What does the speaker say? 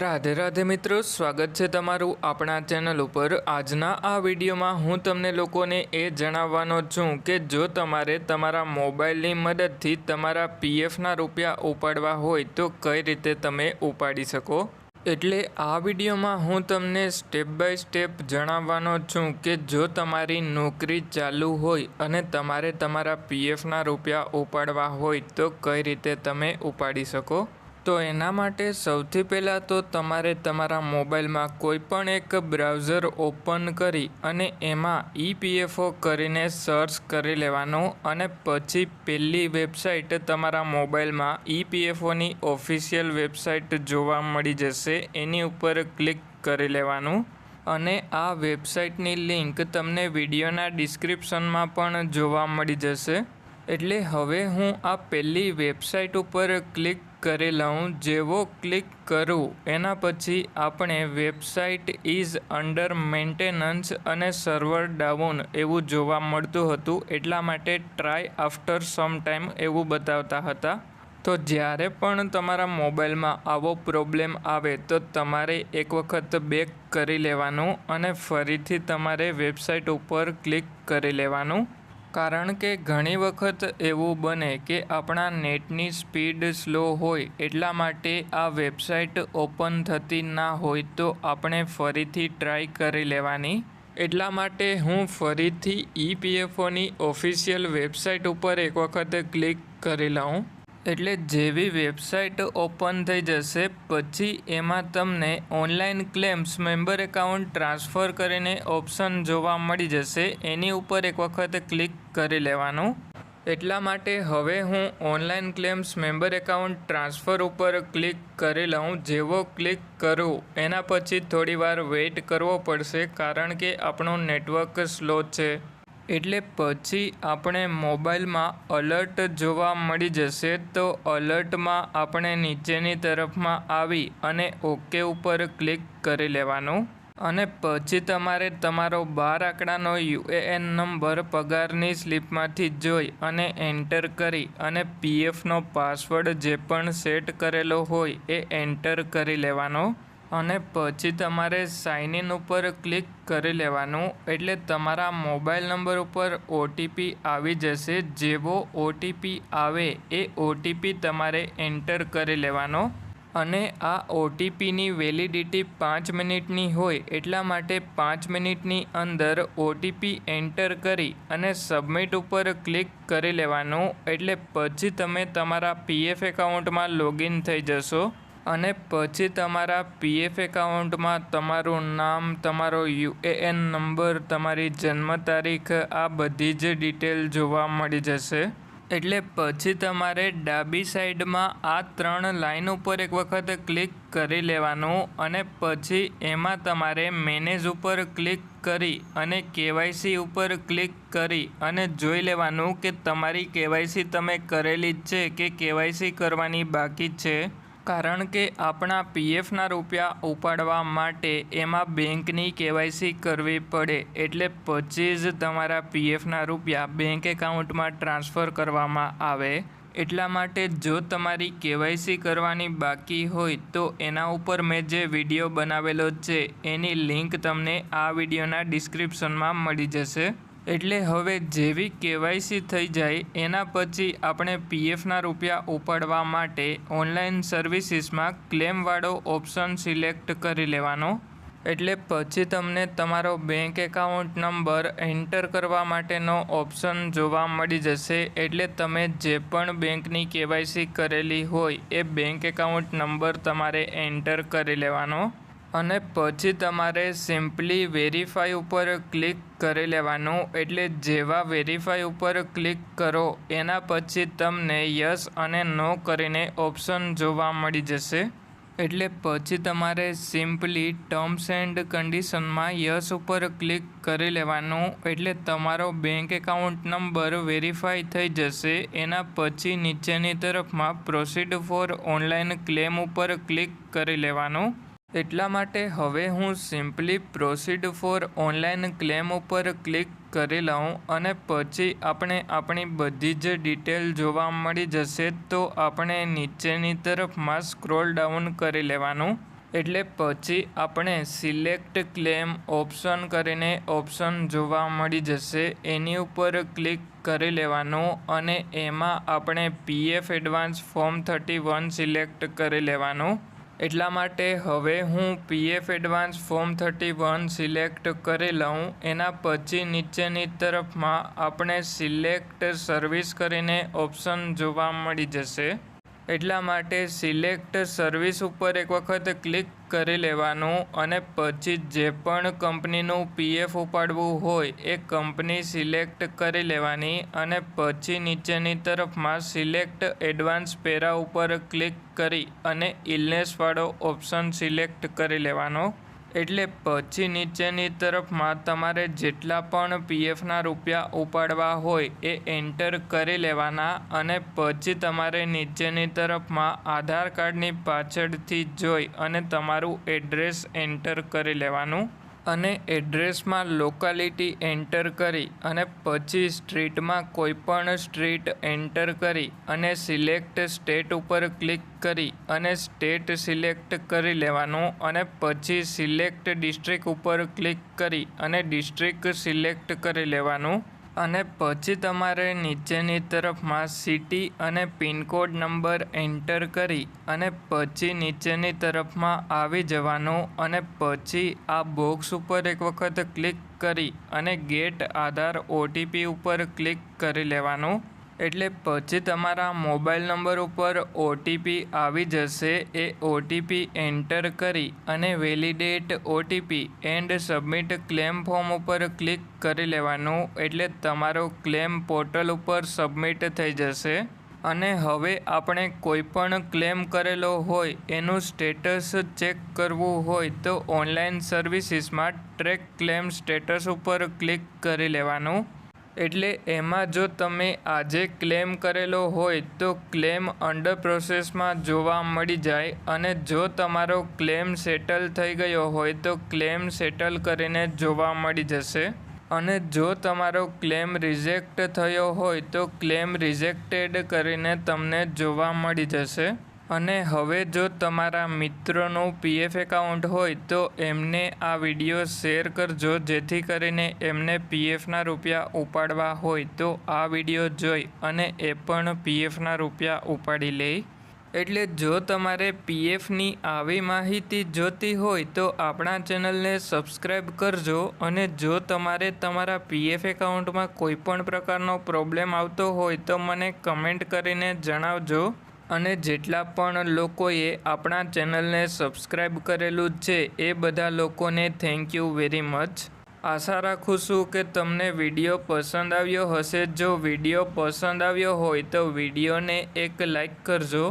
રાધે રાધે મિત્રો, સ્વાગત છે તમારું આપણા ચેનલ ઉપર. આજના આ વિડીયોમાં હું તમને લોકોને એ જણાવવાનો છું કે જો તમારે તમારા મોબાઈલની મદદથી તમારા પીએફના રૂપિયા ઉપાડવા હોય, તો કઈ રીતે તમે ઉપાડી શકો? એટલે આ વિડીયોમાં હું તમને સ્ટેપ બાય સ્ટેપ જણાવવાનો છું કે જો તમારી નોકરી ચાલુ હોય અને તમારે તમારા પીએફના રૂપિયા ઉપાડવા હોય, તો કઈ રીતે તમે ઉપાડી શકો? તો એના માટે સૌથી પહેલાં તો તમારે તમારા મોબાઈલમાં કોઈ પણ એક બ્રાઉઝર ઓપન કરી અને એમાં ઈપીએફઓ કરીને સર્ચ કરી લેવાનું અને પછી પહેલી વેબસાઇટ તમારા મોબાઈલમાં ઈપીએફઓની ઓફિશિયલ વેબસાઇટ જોવા મળી જશે, એની ઉપર ક્લિક કરી લેવાનું અને આ વેબસાઇટની લિંક તમને વિડીયોના ડિસ્ક્રિપ્શનમાં પણ જોવા મળી જશે. એટલે હવે હું આ પહેલી વેબસાઇટ ઉપર ક્લિક કરી લઉં, જેવો ક્લિક કરું. એના પછી આપણે વેબસાઇટ ઇઝ અંડર મેન્ટેનન્સ અને સર્વર ડાઉન એવું જોવા મળતું હતું. એટલા માટે ટ્રાય આફ્ટર સમ ટાઈમ એવું બતાવતા હતા. તો જ્યારે પણ તમારા મોબાઈલમાં આવો પ્રોબ્લેમ આવે, તો તમારે એક વખત બેક કરી લેવાનું અને ફરીથી તમારે વેબસાઇટ ઉપર ક્લિક કરી લેવાનું. કારણ કે ઘણી વખત એવું બને કે આપણા નેટની સ્પીડ સ્લો હોય એટલા માટે આ વેબસાઇટ ઓપન થતી ના હોય તો આપણે ફરીથી ટ્રાય કરી લેવાની. એટલા માટે હું ફરીથી ઈપીએફઓની ઓફિશિયલ વેબસાઇટ ઉપર એક વખત ક્લિક કરી લઉં. એટલે જેવી વેબસાઇટ ઓપન થઈ જશે, પછી એમાં તમને online claims, member account transfer કરીને ઓપ્શન જોવા મળી જશે. એની ઉપર એક વખત ક્લિક કરી લેવાનું. એટલા માટે હવે હું online claims, member account transfer ઉપર ક્લિક કરી લઉં. જેવો ક્લિક કરું, એના પછી થોડીવાર વેઇટ કરવો પડશે, કારણ કે આપણું નેટવર્ક સ્લો છે. એટલે પછી આપણે મોબાઈલમાં અલર્ટ જોવા મળી જશે તો અલર્ટમાં આપણે નીચેની તરફમાં આવી અને ઓકે ઉપર ક્લિક કરી લેવાનું. અને પછી તમારે તમારો બાર આંકડાનો યુએએન નંબર પગારની સ્લીપમાંથી જોઈ અને એન્ટર કરી અને પીએફનો પાસવર્ડ જે પણ સેટ કરેલો હોય એ એન્ટર કરી લેવાનો. અને પછી તમારે સાઇન ઇન ઉપર ક્લિક કરી લેવાનું. એટલે તમારા મોબાઈલ નંબર ઉપર ઓટીપી આવી જશે. જેવો ઓટીપી આવે એ ઓટીપી તમારે એન્ટર કરી લેવાનો. અને આ ઓટીપીની વેલિડિટી પાંચ મિનિટની હોય એટલા માટે પાંચ મિનિટની અંદર ઓટીપી એન્ટર કરી અને સબમિટ ઉપર ક્લિક કરી લેવાનું. એટલે પછી તમે તમારા પીએફ એકાઉન્ટમાં લોગિન થઈ જશો. અને પછી તમારા પીએફ એકાઉન્ટમાં તમારું નામ, તમારો યુએએન નંબર, તમારી જન્મ તારીખ, આ બધી જ ડિટેલ જોવા મળી જશે. એટલે પછી તમારે ડાબી સાઈડમાં આ ત્રણ લાઈન ઉપર એક વખત ક્લિક કરી લેવાનું અને પછી એમાં તમારે મેનેજ ઉપર ક્લિક કરી અને કેવાયસી ઉપર ક્લિક કરી અને જોઈ લેવાનું કે તમારી કેવાયસી તમે કરેલી જ છે કે કેવાયસી કરવાની બાકી છે. કારણ કે આપણા પીએફના રૂપિયા ઉપાડવા માટે એમાં બેંકની કેવાયસી કરવી પડે એટલે પછી જ તમારા પીએફના રૂપિયા બેંક એકાઉન્ટમાં ટ્રાન્સફર કરવામાં આવે. એટલા માટે જો તમારી કેવાયસી કરવાની બાકી હોય તો એના ઉપર મેં જે વીડિયો બનાવેલો છે એની લિંક તમને આ વિડીયોના ડિસ્ક્રિપ્શનમાં મળી જશે. એટલે હવે જેવી કેવાયસી થઈ જાય, એના પછી આપણે પીએફના રૂપિયા ઉપાડવા માટે ઓનલાઈન સર્વિસીસમાં ક્લેમવાળો ઓપ્શન સિલેક્ટ કરી લેવાનો. એટલે પછી તમને તમારો બેંક એકાઉન્ટ નંબર એન્ટર કરવા માટેનો ઓપ્શન જોવા મળી જશે. એટલે તમે જે પણ બેંકની કેવાયસી કરેલી હોય, એ બેંક એકાઉન્ટ નંબર તમારે એન્ટર કરી લેવાનો. અને પછી તમારે સિમ્પલી વેરીફાઈ ઉપર ક્લિક કરી લેવાનું. એટલે જેવા વેરીફાઈ ઉપર ક્લિક કરો, એના પછી તમને યસ અને નો કરીને ઓપ્શન જોવા મળી જશે. એટલે પછી તમારે સિમ્પલી ટર્મ્સ એન્ડ કન્ડિશનમાં યસ ઉપર ક્લિક કરી લેવાનું. એટલે તમારો બેંક એકાઉન્ટ નંબર વેરીફાઈ થઈ જશે. એના પછી નીચેની તરફમાં પ્રોસીડ ફોર ઓનલાઈન ક્લેમ ઉપર ક્લિક કરી લેવાનું. એટલા માટે હવે હું simply proceed for online claim ઉપર ક્લિક કરી લઉં અને પછી આપણે આપણી બધી જ ડિટેલ જોવા મળી જશે તો આપણે નીચેની તરફમાં સ્ક્રોલ ડાઉન કરી લેવાનું. એટલે પછી આપણે સિલેક્ટ ક્લેમ ઓપ્શન કરીને ઓપ્શન જોવા મળી જશે. એની ઉપર ક્લિક કરી લેવાનું અને એમાં આપણે PF advance form thirty one select કરી લેવાનું. એટલા માટે હવે હું PF advance form thirty one select કરી લઉં. એના પછી નીચેની તરફમાં આપણે સિલેક્ટ સર્વિસ કરીને ઓપ્શન જોવા મળી જશે. એટલા માટે સિલેક્ટ સર્વિસ ઉપર એક વખત ક્લિક કરી લેવાનું અને પછી જે પણ કંપનીનું પીએફ ઉપાડવું હોય એ કંપની સિલેક્ટ કરી લેવાની અને પછી નીચેની તરફમાં સિલેક્ટ એડવાન્સ પેરા ઉપર ક્લિક કરી અને ઇલનેસવાળો ઓપ્શન સિલેક્ટ કરી લેવાનો. એટલે પછી નીચેની તરફમાં તમારે જેટલા પણ પીએફના રૂપિયા ઉપાડવા હોય એ એન્ટર કરી લેવાના અને પછી તમારે નીચેની તરફમાં આધાર કાર્ડની પાછળથી જોઈ અને તમારું એડ્રેસ એન્ટર કરી લેવાનું. અને એડ્રેસમાં લોકાલિટી એન્ટર કરી અને પછી સ્ટ્રીટમાં કોઈપણ સ્ટ્રીટ એન્ટર કરી અને સિલેક્ટ સ્ટેટ ઉપર ક્લિક કરી અને સ્ટેટ સિલેક્ટ કરી લેવાનું અને પછી સિલેક્ટ ડિસ્ટ્રિક્ટ ઉપર ક્લિક કરી અને ડિસ્ટ્રિક્ટ સિલેક્ટ કરી લેવાનું. અને પછી તમારે નીચેની તરફમાં સિટી અને પિનકોડ નંબર એન્ટર કરી અને પછી નીચેની તરફમાં આવી જવાનું અને પછી આ બોક્સ ઉપર એક વખત ક્લિક કરી અને ગેટ આધાર ઓટીપી ઉપર ક્લિક કરી લેવાનું. એટલે પછી તમારા મોબાઈલ નંબર ઉપર ઓટીપી આવી જશે. એ ઓટીપી એન્ટર કરી અને validate OTP and submit claim form ઉપર ક્લિક કરી લેવાનું. એટલે તમારો ક્લેમ પોર્ટલ ઉપર સબમિટ થઈ જશે. અને હવે આપણે કોઈ પણ ક્લેમ કરેલો હોય, એનું સ્ટેટસ ચેક કરવું હોય, તો ઓનલાઈન સર્વિસીસમાં ટ્રેક ક્લેમ સ્ટેટસ ઉપર ક્લિક કરી લેવાનું. એટલે એમાં જો તમે આજે ક્લેમ કરેલો હોય તો ક્લેમ અંડર પ્રોસેસમાં જોવા મળી જાય અને જો તમારો ક્લેમ સેટલ થઈ ગયો હોય તો ક્લેમ સેટલ કરીને જોવા મળી જશે. અને જો તમારો ક્લેમ રિજેક્ટ થયો હોય તો ક્લેમ રિજેક્ટેડ કરીને તમને જોવા મળી જશે. અને હવે જો તમારા મિત્રોનું પીએફ એકાઉન્ટ હોય તો એમને આ વીડિયો શેર કરજો, જેથી કરીને એમને પીએફના રૂપિયા ઉપાડવા હોય તો આ વીડિયો જોઈ અને એ પણ પીએફના રૂપિયા ઉપાડી લે. એટલે જો તમારે પીએફની આવી માહિતી જોતી હોય તો આપણા ચેનલને સબસ્ક્રાઈબ કરજો અને જો તમારે તમારા પીએફ એકાઉન્ટમાં કોઈ પણ પ્રકારનો પ્રોબ્લેમ આવતો હોય તો મને કમેન્ટ કરીને જણાવજો. અને જેટલા પણ લોકોએ આપણા ચેનલને સબસ્ક્રાઈબ કરેલું છે, એ બધા લોકોને થેન્ક યુ વેરી મચ આશા રાખું છું કે તમને વીડિયો પસંદ આવ્યો હશે. જો વીડિયો પસંદ આવ્યો હોય તો વિડીયોને એક લાઈક કરજો.